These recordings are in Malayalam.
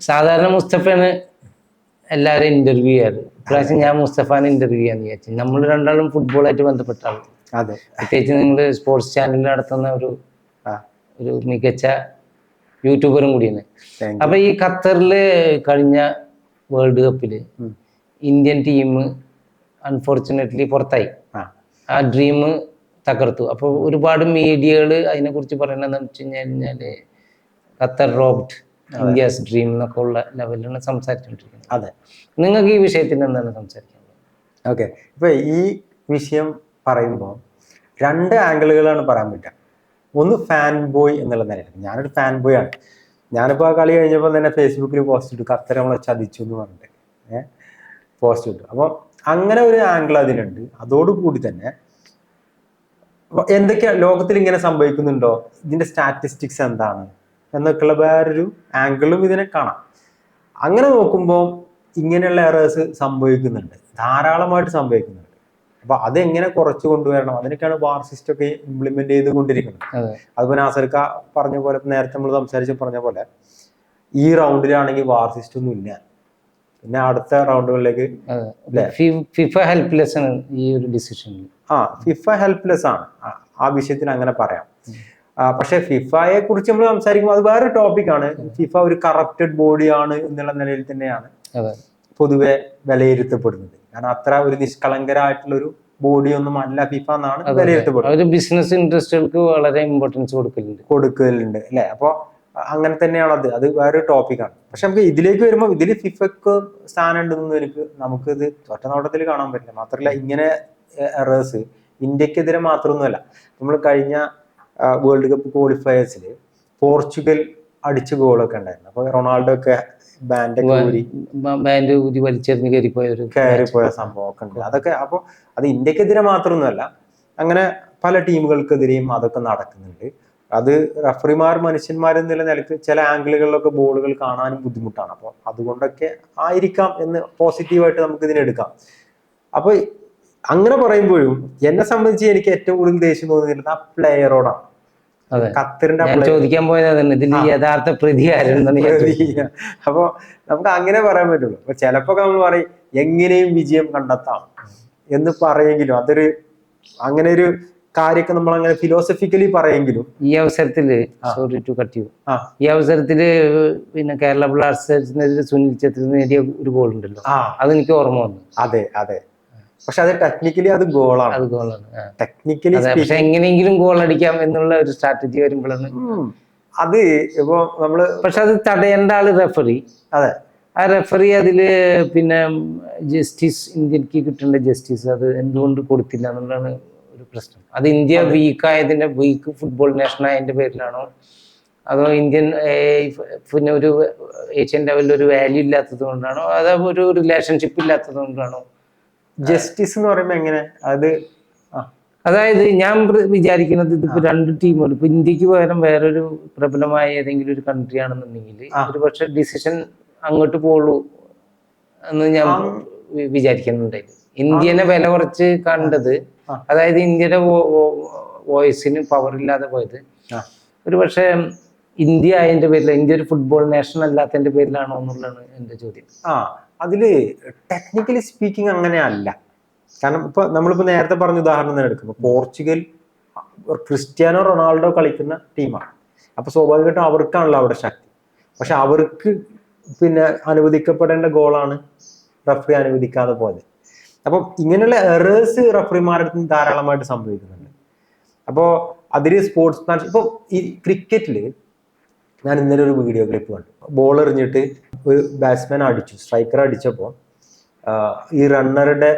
സാധാരണ മുസ്തഫയാണ് എല്ലാവരും ഇന്റർവ്യൂ ചെയ്യാറ്. ഇപ്രാവശ്യം ഞാൻ മുസ്തഫാനെ ഇന്റർവ്യൂ ചെയ്യാന്ന് വിചാരിച്ചു. നമ്മൾ രണ്ടാളും ഫുട്ബോളായിട്ട് ബന്ധപ്പെട്ട ആൾ അതെ. പ്രത്യേകിച്ച് നിങ്ങൾ സ്പോർട്സ് ചാനലിൽ നടത്തുന്ന ഒരു ഒരു മികച്ച യൂട്യൂബറും കൂടിയാണ്. അപ്പൊ ഈ ഖത്തറിൽ കഴിഞ്ഞ വേൾഡ് കപ്പിൽ ഇന്ത്യൻ ടീം അൺഫോർച്ചുനേറ്റ്ലി പുറത്തായി. ആ. ഡ്രീം തകർത്തു. അപ്പോൾ ഒരുപാട് മീഡിയകൾ അതിനെക്കുറിച്ച് പറയണതെന്ന് വെച്ച് കഴിഞ്ഞാൽ ഖത്തർ റോബ്ഡ് ഇന്ത്യാസ് ഡ്രീം എന്നൊക്കെ ഉള്ള ലെവലിലാണ് സംസാരിച്ചുകൊണ്ടിരിക്കുന്നത് അതെ. നിങ്ങൾക്ക് ഈ വിഷയത്തിൽ എന്താണ് സംസാരിക്കുന്നത് ഓക്കെ. ഇപ്പൊ ഈ വിഷയം പറയുമ്പോൾ രണ്ട് ആംഗിളുകളാണ് പറയാൻ പറ്റുക. ഒന്ന് ഫാൻ ബോയ് എന്നുള്ള നിലയിൽ ഞാനൊരു ഫാൻ ബോയ് ആണ്. ഞാനിപ്പോൾ ആ കളി കഴിഞ്ഞപ്പോൾ തന്നെ ഫേസ്ബുക്കിൽ പോസ്റ്റ് ഇട്ടു. ഖത്തർ നമ്മളെ ചതിച്ചു എന്ന് പറഞ്ഞിട്ട്. ഏഹ് പോസ്റ്റ് ഇട്ടു. അപ്പോൾ അങ്ങനെ ഒരു ആംഗിൾ അതിനുണ്ട് അതോടുകൂടി തന്നെ എന്തൊക്കെയാണ് എന്തൊക്കെയാ ലോകത്തിൽ ഇങ്ങനെ സംഭവിക്കുന്നുണ്ടോ? ഇതിന്റെ സ്റ്റാറ്റിസ്റ്റിക്സ് എന്താണ്? എന്നൊക്കെയുള്ള വേറൊരു ആംഗിളും ഇതിനെ കാണാം. അങ്ങനെ നോക്കുമ്പോൾ ഇങ്ങനെയുള്ള എറേഴ്സ് സംഭവിക്കുന്നുണ്ട്. ധാരാളമായിട്ട് സംഭവിക്കുന്നുണ്ട്. അപ്പൊ അതെങ്ങനെ കുറച്ച് കൊണ്ടുവരണം? അതിനൊക്കെയാണ് വാർ സിസ്റ്റം ഒക്കെ ഇംപ്ലിമെന്റ് ചെയ്തുകൊണ്ടിരിക്കുന്നത്. അതെ. അതുപോലെ നാസർക്ക പറഞ്ഞ പോലെ നേരത്തെ നമ്മൾ സംസാരിച്ച് പറഞ്ഞ പോലെ ഈ റൗണ്ടിലാണെങ്കിൽ വാർ സിസ്റ്റം ഒന്നും ഇല്ല. പിന്നെ അടുത്ത റൗണ്ടുകളിലേക്ക് ഫിഫ ഹെൽപ്ലെസ് ആണ് ഈ ഒരു ഡിസിഷൻ ആ ഫിഫ ഹെൽപ്ലെസ് ആണ്. ആ- വിഷയത്തിന് അങ്ങനെ പറയാം. പക്ഷെ ഫിഫയെ കുറിച്ച് നമ്മൾ സംസാരിക്കുമ്പോൾ അത് വേറെ ടോപ്പിക്കാണ് ഫിഫ ഒരു കറപ്റ്റഡ് ബോഡി ആണ് എന്നുള്ള നിലയിൽ തന്നെയാണ് പൊതുവെ വിലയിരുത്തപ്പെടുന്നത്. കാരണം അത്ര ഒരു നിഷ്കളങ്കരായിട്ടുള്ള ഒരു ബോഡി ഒന്നും അല്ല ഫിഫ എന്നാണ് വിലയിരുത്തപ്പെടുന്നത്. ബിസിനസ് ഇൻട്രസ്റ്റുകൾക്ക് വളരെ ഇമ്പോർട്ടൻസ് കൊടുക്കലുണ്ട്. കൊടുക്കലുണ്ട് അല്ലെ? അപ്പൊ അങ്ങനെ തന്നെയാണ് അത്. അത് വേറെ ടോപ്പിക്കാണ് പക്ഷെ നമുക്ക് ഇതിലേക്ക് വരുമ്പോൾ ഇതിൽ ഫിഫക്ക് സ്ഥാനം ഉണ്ടെന്ന് എനിക്ക് നമുക്ക് ഇത് ഒറ്റ നോട്ടത്തിൽ കാണാൻ പറ്റില്ല. മാത്രമല്ല ഇങ്ങനെ എറേഴ്സ് ഇന്ത്യക്കെതിരെ മാത്രമൊന്നുമല്ല നമ്മൾ കഴിഞ്ഞ വേൾഡ് കപ്പ് ക്വാളിഫയേഴ്സിൽ പോർച്ചുഗൽ അടിച്ച ഗോളൊക്കെ ഉണ്ടായിരുന്നു. അപ്പൊ റൊണാൾഡോ ഒക്കെ ഊരി ബാൻഡ് ഊതി വലിച്ചെറിഞ്ഞ് കയറിപ്പോയ ഒരു കയറിപ്പോയ സംഭവമൊക്കെ ഉണ്ട്. അതൊക്കെ അപ്പോൾ അത് ഇന്ത്യക്കെതിരെ മാത്രമൊന്നുമല്ല അങ്ങനെ പല ടീമുകൾക്കെതിരെയും അതൊക്കെ നടക്കുന്നുണ്ട്. അത് റഫറിമാർ മനുഷ്യന്മാർ എന്നുള്ള നിലയ്ക്ക് ചില ആംഗിളുകളിലൊക്കെ ബോളുകൾ കാണാനും ബുദ്ധിമുട്ടാണ്. അപ്പോൾ അതുകൊണ്ടൊക്കെ ആയിരിക്കാം എന്ന് പോസിറ്റീവായിട്ട് നമുക്ക് ഇതിനെടുക്കാം അപ്പൊ അങ്ങനെ പറയുമ്പോഴും എന്നെ സംബന്ധിച്ച് എനിക്ക് ഏറ്റവും കൂടുതൽ ദേഷ്യം തോന്നിയിരുന്നത് ആ പ്ലെയറോടാണ് ഖത്തറിന്റെ ചോദിക്കാൻ പോയത് അതന്നെ. ഇതിൽ യഥാർത്ഥ പ്രതി ആരെന്നാണ് അപ്പൊ നമുക്ക് അങ്ങനെ പറയാൻ പറ്റുള്ളൂ. അപ്പൊ ചിലപ്പോ നമ്മൾ പറയും എങ്ങനെയും വിജയം കണ്ടെത്താം എന്ന് പറയെങ്കിലും അതൊരു അങ്ങനെ ഒരു കാര്യമൊക്കെ നമ്മൾ അങ്ങനെ ഫിലോസഫിക്കലി പറയെങ്കിലും ഈ അവസരത്തിൽ സോറി ടു കട്ട് യു ഈ അവസരത്തിൽ പിന്നെ കേരള ബ്ലാസ്റ്റേഴ്സിനെതിരെ സുനിൽ ഛത്രി നേടിയ ഒരു ഗോൾ ഉണ്ടല്ലോ. അതെനിക്ക് ഓർമ്മ വന്നു. അതെ അതെ. പക്ഷെ അത് ടെക്നിക്കലി അത് ഗോളാണ് അത് ഗോളാണ് ടെക്നിക്കലി പക്ഷെ എങ്ങനെയെങ്കിലും ഗോൾ അടിക്കാം എന്നുള്ള ഒരു സ്ട്രാറ്റജി വരുമ്പോഴാണ്. അത് ഇപ്പൊ നമ്മൾ പക്ഷെ അത് തടയേണ്ട ആൾ റെഫറി അതെ. ആ റെഫറി അതിൽ പിന്നെ ജസ്റ്റിസ് ഇന്ത്യയ്ക്ക് കിട്ടേണ്ട ജസ്റ്റിസ് അത് എന്തുകൊണ്ട് കൊടുത്തില്ല എന്നുള്ളതാണ് ഒരു പ്രശ്നം. അത് ഇന്ത്യ വീക്ക് ആയതിന്റെ വീക്ക് ഫുട്ബോൾ നാഷൻ ആയതിന്റെ പേരിലാണോ? അതോ ഇന്ത്യൻ പിന്നെ ഒരു ഏഷ്യൻ ലെവലിൽ ഒരു വാല്യൂ ഇല്ലാത്തത് കൊണ്ടാണോ? അതോ ഒരു റിലേഷൻഷിപ്പ് ഇല്ലാത്തത് കൊണ്ടാണോ? ജസ്റ്റിസ് എന്ന് പറയുമ്പോ എങ്ങനെ? അത് അതായത് ഞാൻ വിചാരിക്കുന്നത് ഇതിപ്പോ രണ്ട് ടീമുകൾ ഇപ്പൊ ഇന്ത്യയ്ക്ക് പകരം വേറൊരു പ്രബലമായ ഏതെങ്കിലും ഒരു കൺട്രി ആണെന്നുണ്ടെങ്കിൽ. ഒരു പക്ഷെ ഡിസിഷൻ അങ്ങോട്ട് പോളൂ എന്ന് ഞാൻ വിചാരിക്കുന്നുണ്ട് വിചാരിക്കുന്നുണ്ടായിരുന്നു ഇന്ത്യനെ വില കുറച്ച് കണ്ടത് അതായത് ഇന്ത്യയുടെ വോയിസിന് പവർ ഇല്ലാതെ പോയത്. ഒരു പക്ഷേ ഇന്ത്യ അതിന്റെ പേരിൽ ഇന്ത്യ ഒരു ഫുട്ബോൾ നേഷൻ അല്ലാത്തതിന്റെ പേരിലാണോ എന്നുള്ളതാണ് എന്റെ ചോദ്യം. ആ അതിൽ ടെക്നിക്കലി സ്പീക്കിംഗ് അങ്ങനെ അല്ല. കാരണം ഇപ്പൊ നമ്മളിപ്പോ നേരത്തെ പറഞ്ഞ ഉദാഹരണം തന്നെ എടുക്കും. പോർച്ചുഗൽ ക്രിസ്ത്യാനോ റൊണാൾഡോ കളിക്കുന്ന ടീമാണ്. അപ്പൊ സ്വാഭാവികമായിട്ടും അവർക്കാണല്ലോ അവിടെ ശക്തി. പക്ഷെ അവർക്ക് പിന്നെ അനുവദിക്കപ്പെടേണ്ട ഗോളാണ് റഫറി അനുവദിക്കാതെ പോയത്. അപ്പം ഇങ്ങനെയുള്ള എറേഴ്സ് റഫറിമാരുടെ അടുത്ത് ധാരാളമായിട്ട് സംഭവിക്കുന്നുണ്ട്. അപ്പോൾ അതിൽ സ്പോർട്സ് ഇപ്പൊ ഈ ക്രിക്കറ്റിൽ ഞാൻ ഇന്നലെ ഒരു വീഡിയോ ക്ലിപ്പ് കണ്ടു. ബോൾ എറിഞ്ഞിട്ട് ഒരു ബാറ്റ്സ്മാൻ അടിച്ചു സ്ട്രൈക്കർ അടിച്ചപ്പോൾ ഈ റണ്ണറുടെ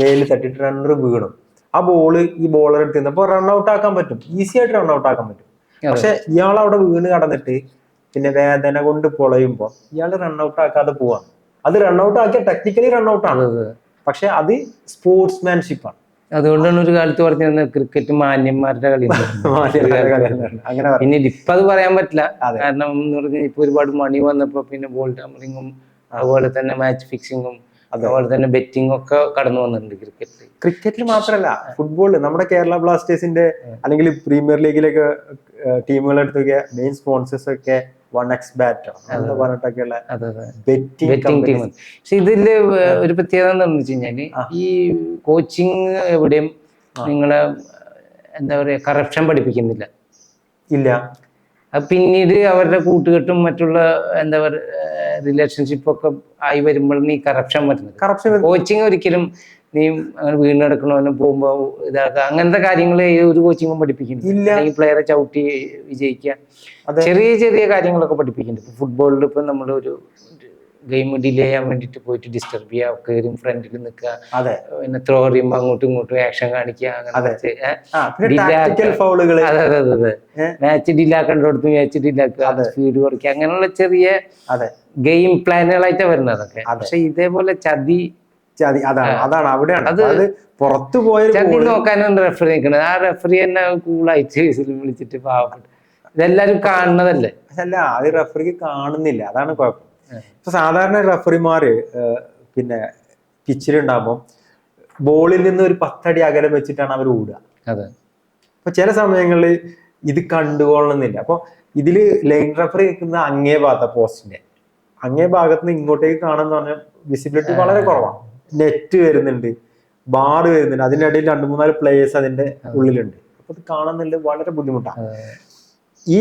മേലിൽ തട്ടിയിട്ട് റണ്ണർ വീണു. ആ ബോൾ ഈ ബോളർ എടുത്ത് നിന്നപ്പോൾ റൺ ഔട്ട് ആക്കാൻ പറ്റും. ഈസി ആയിട്ട് റൺ ഔട്ട് ആക്കാൻ പറ്റും. പക്ഷെ ഇയാൾ അവിടെ വീണ് കടന്നിട്ട് പിന്നെ വേദന കൊണ്ട് പൊളയുമ്പോൾ ഇയാൾ റൺ ഔട്ട് ആക്കാതെ പോവാണ്. അത് റൺ ഔട്ട് ആക്കിയ ടെക്നിക്കലി റൺ ഔട്ട് ആണ്. പക്ഷെ അത് സ്പോർട്സ്മാൻഷിപ്പ് ആണ്. അതുകൊണ്ടാണ് ഒരു കാലത്ത് പറഞ്ഞിരുന്നത് ക്രിക്കറ്റ് മാന്യന്മാരുടെ കളി അങ്ങനെ പിന്നെ ഇപ്പൊ അത് പറയാൻ പറ്റില്ല. കാരണം എന്ന് പറഞ്ഞാൽ ഇപ്പൊ ഒരുപാട് മണി വന്നപ്പോ പിന്നെ ബോൾ ടാമറിങ്ങും അതുപോലെ തന്നെ മാച്ച് ഫിക്സിങ്ങും അതുപോലെ തന്നെ ബെറ്റിംഗും ഒക്കെ കടന്നു വന്നിട്ടുണ്ട് ക്രിക്കറ്റിൽ ക്രിക്കറ്റിൽ മാത്രമല്ല ഫുട്ബോളിൽ നമ്മുടെ കേരള ബ്ലാസ്റ്റേഴ്സിന്റെ അല്ലെങ്കിൽ പ്രീമിയർ ലീഗിലൊക്കെ ടീമുകളെ എടുത്തൊക്കെ മെയിൻ സ്പോൺസേഴ്സ് ഒക്കെ വൺ എക്സ് ബാറ്റോ എന്താ പറഞ്ഞിട്ടൊക്കെയുള്ള അതെ അതെ. ബെറ്റിംഗ് ബെറ്റിംഗ് ടീം പക്ഷെ ഇതിൽ ഒരു പ്രത്യേകത എന്താണെന്ന് വെച്ച് കഴിഞ്ഞാൽ. ഈ കോച്ചിങ് എവിടെയും നിങ്ങളെ എന്താ പറയാ കറപ്ഷൻ പഠിപ്പിക്കുന്നില്ല. ഇല്ല. പിന്നീട് അവരുടെ കൂട്ടുകെട്ടും മറ്റുള്ള എന്താ പറയുക റിലേഷൻഷിപ്പ് ഒക്കെ ആയി വരുമ്പോഴാണ് ഈ കറപ്ഷൻ വരുന്നത്. കറപ്ഷൻ കോച്ചിങ് ഒരിക്കലും നീ അങ്ങനെ വീണ് കിടക്കണവനും പോകുമ്പോ ഇതാക്കുക അങ്ങനത്തെ കാര്യങ്ങൾ ഒരു കോച്ചിങ്ങും പഠിപ്പിക്കുന്നില്ല ഇല്ല. അല്ലെങ്കിൽ പ്ലെയറെ ചവിട്ടി വിജയിക്കുക. ചെറിയ ചെറിയ കാര്യങ്ങളൊക്കെ പഠിപ്പിക്കുന്നുണ്ട്. ഇപ്പൊ ഫുട്ബോളിൽ ഇപ്പൊ നമ്മൾ ഒരു ഗെയിം ഡിലേ ചെയ്യാൻ വേണ്ടിട്ട് പോയിട്ട് ഡിസ്റ്റർബ് ചെയ്യുക കയറും ഫ്രണ്ടിൽ നിൽക്കുക അതെ. പിന്നെ ത്രോ എറിയുമ്പോൾ അങ്ങോട്ടും ഇങ്ങോട്ടും ആക്ഷൻ കാണിക്കുക അങ്ങനെ അതെ. അതെ അതെ മാച്ച് ഡിലാക്കേണ്ടടുത്ത് മാച്ച് ഡിലാക്കുക. സ്പീഡ് കുറയ്ക്കുക അങ്ങനെയുള്ള ചെറിയ ഗെയിം പ്ലാനുകളായിട്ടാണ് വരുന്നത് അതൊക്കെ. അതെ. പക്ഷെ ഇതേപോലെ ചതി ചതി. അതാണ്. അതാണ് അവിടെയാണ്. അത് പുറത്തു പോയ ചതി നോക്കാനാണ് റെഫറി നിൽക്കുന്നത്. ആ റെഫറി തന്നെ കൂളായിട്ട് വിളിച്ചിട്ട് പാവപ്പെട്ടു ഇതെല്ലാരും കാണുന്നതല്ലേ? അല്ല അത് റെഫറിക്ക് കാണുന്നില്ല. അതാണ് കുഴപ്പം. ഇപ്പൊ സാധാരണ റെഫറിമാര് പിന്നെ പിച്ചിലുണ്ടാകുമ്പോൾ ബോളിൽ നിന്ന് ഒരു പത്തടി അകലം വെച്ചിട്ടാണ് അവർ ഓടുക. അതെ. അപ്പൊ ചില സമയങ്ങളിൽ ഇത് കണ്ടുകൊള്ളണമെന്നില്ല. അപ്പൊ ഇതിൽ ലൈൻ റെഫറി നിൽക്കുന്ന അങ്ങേ ഭാഗത്ത പോസ്റ്റിന്റെ അങ്ങേ ഭാഗത്ത് നിന്ന് ഇങ്ങോട്ടേക്ക് കാണാന്ന് പറഞ്ഞാൽ വിസിബിലിറ്റി വളരെ കുറവാണ്. നെറ്റ് വരുന്നുണ്ട് ബാർ വരുന്നുണ്ട്. അതിന്റെ ഇടയിൽ രണ്ട് മൂന്നാൽ പ്ലേയേഴ്സ് അതിന്റെ ഉള്ളിലുണ്ട്. അപ്പൊ ഇത് കാണുന്നില്ല വളരെ ബുദ്ധിമുട്ടാണ് ഈ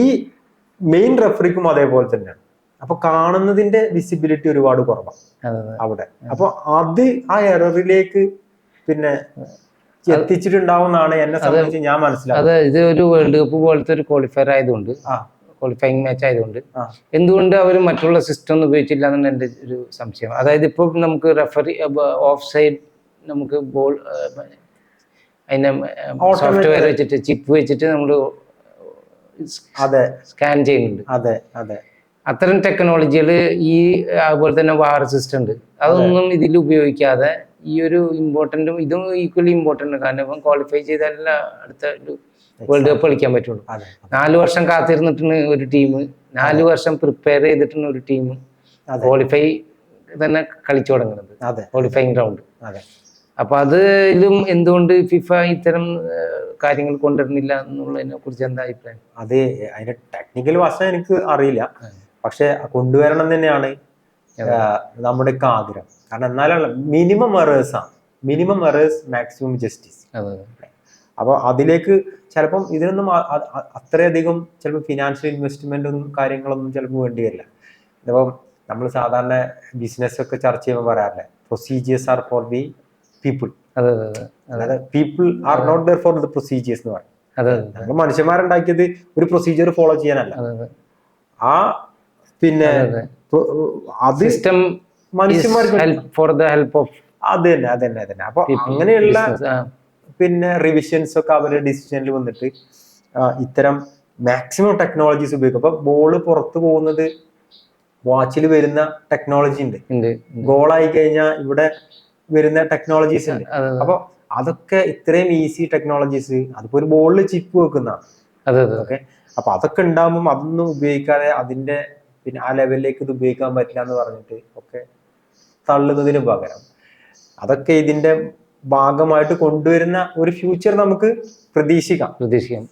മെയിൻ റെഫറിക്കും അതേപോലെ തന്നെയാണ്. അപ്പൊ കാണുന്നതിന്റെ വിസിബിലിറ്റി ഒരുപാട് കുറവാണ് അവിടെ. അപ്പൊ അത് ആ എററിലേക്ക് പിന്നെ എത്തിച്ചിട്ടുണ്ടാവുമെന്നാണ് എന്നെ സംബന്ധിച്ച് ഞാൻ മനസ്സിലാക്കുന്നത്. അതെ ഇത് ഒരു വേൾഡ് കപ്പ് പോലത്തെ ഒരു ക്വാളിഫയർ ആയതുകൊണ്ട് ആ. ക്വാളിഫയിങ് മാച്ച് ആയതുകൊണ്ട്. എന്തുകൊണ്ട് അവർ മറ്റുള്ള സിസ്റ്റം ഒന്നും ഉപയോഗിച്ചില്ല എന്നാണ് എന്റെ ഒരു സംശയം. അതായത് ഇപ്പോൾ നമുക്ക് റെഫറി ഓഫ് സൈഡ് നമുക്ക് ബോൾ അതിനെ സോഫ്റ്റ്വെയർ വെച്ചിട്ട് ചിപ്പ് വെച്ചിട്ട് നമ്മൾ അതെ. സ്കാൻ ചെയ്യുന്നുണ്ട്. അതെ അതെ. അത്തരം ടെക്നോളജികൾ ഈ അതുപോലെ തന്നെ വാർ സിസ്റ്റം ഉണ്ട്. അതൊന്നും ഇതിൽ ഉപയോഗിക്കാതെ ഈ ഒരു ഇമ്പോർട്ടന്റും ഇതും ഈക്വലി ഇമ്പോർട്ടന്റ് കാരണം ഇപ്പം ക്വാളിഫൈ ചെയ്താലല്ല അടുത്ത ഒരു വേൾഡ് കപ്പ് കളിക്കാൻ പറ്റുള്ളൂ. നാലു വർഷം കാത്തിരുന്നിട്ടുണ്ട് ഒരു ടീം നാല് വർഷം പ്രിപ്പയർ ചെയ്തിട്ടുള്ള ഒരു ടീം ക്വാളിഫൈ തന്നെ കളിച്ചു തുടങ്ങുന്നത്. ക്വാളിഫൈങ് റൗണ്ട് അതെ. അപ്പൊ അതിലും എന്തുകൊണ്ട് ഫിഫ ഇത്തരം കാര്യങ്ങൾ കൊണ്ടുവരുന്നില്ല എന്നുള്ളതിനെ കുറിച്ച് എന്താ അഭിപ്രായം? അത് അതിന്റെ ടെക്നിക്കൽ വശം എനിക്ക് അറിയില്ല. പക്ഷെ കൊണ്ടുവരണം തന്നെയാണ് നമ്മുടെ ഒക്കെ ആഗ്രഹം. കാരണം എന്നാലാണ് മിനിമം എറേഴ്സ് ആണ് മിനിമം എറേഴ്സ് മാക്സിമം ജസ്റ്റിസ് അപ്പോൾ അതിലേക്ക് ചിലപ്പം ഇതിനൊന്നും അത്രയധികം ചിലപ്പോൾ ഫിനാൻഷ്യൽ ഇൻവെസ്റ്റ്മെന്റ് ഒന്നും കാര്യങ്ങളൊന്നും ചിലപ്പോൾ വേണ്ടി വരില്ല ഇതിപ്പം നമ്മൾ സാധാരണ ബിസിനസ് ഒക്കെ ചർച്ച ചെയ്യുമ്പോൾ പറയാറില്ലേ? Procedures are for the people അതെ അതെ അതെ. അതായത് people are not there for the procedures എന്ന് പറയും. നമ്മൾ മനുഷ്യന്മാരുണ്ടാക്കിയത് ഒരു പ്രൊസീജിയർ ഫോളോ ചെയ്യാനല്ല. ആ പിന്നെ അതെ സിസ്റ്റം മനുഷ്യന്മാർക്ക് ഫോർ ദ ഹെൽപ്പ് ഓഫ് അത് തന്നെ അത് തന്നെ അത് തന്നെ. അപ്പൊ അങ്ങനെയുള്ള പിന്നെ റിവിഷൻസ് ഒക്കെ അവരുടെ ഡിസിഷനിൽ വന്നിട്ട് ഇത്തരം മാക്സിമം ടെക്നോളജീസ് ഉപയോഗിക്കും. അപ്പൊ ബോൾ പുറത്തു പോകുന്നത് വാച്ചിൽ വരുന്ന ടെക്നോളജി ഉണ്ട് ഗോളായി കഴിഞ്ഞാൽ ഇവിടെ വരുന്ന ടെക്നോളജീസ് ഉണ്ട് അപ്പൊ അതൊക്കെ ഇത്രയും ഈസി ടെക്നോളജീസ് അതിപ്പോ ഒരു ബോളിൽ ചിപ്പ് വെക്കുന്നതാണ് ഓക്കെ? അപ്പൊ അതൊക്കെ ഉണ്ടാകുമ്പോൾ അതൊന്നും ഉപയോഗിക്കാതെ അതിന്റെ പിന്നെ ആ ലെവലിലേക്ക് ഇത് ഉപയോഗിക്കാൻ പറ്റില്ല എന്ന് പറഞ്ഞിട്ട് ഒക്കെ തള്ളുന്നതിന് പകരം. അതൊക്കെ ഇതിന്റെ ഭാഗമായിട്ട് കൊണ്ടുവരുന്ന ഒരു ഫ്യൂച്ചർ നമുക്ക് പ്രതീക്ഷിക്കാം. പ്രതീക്ഷിക്കാം.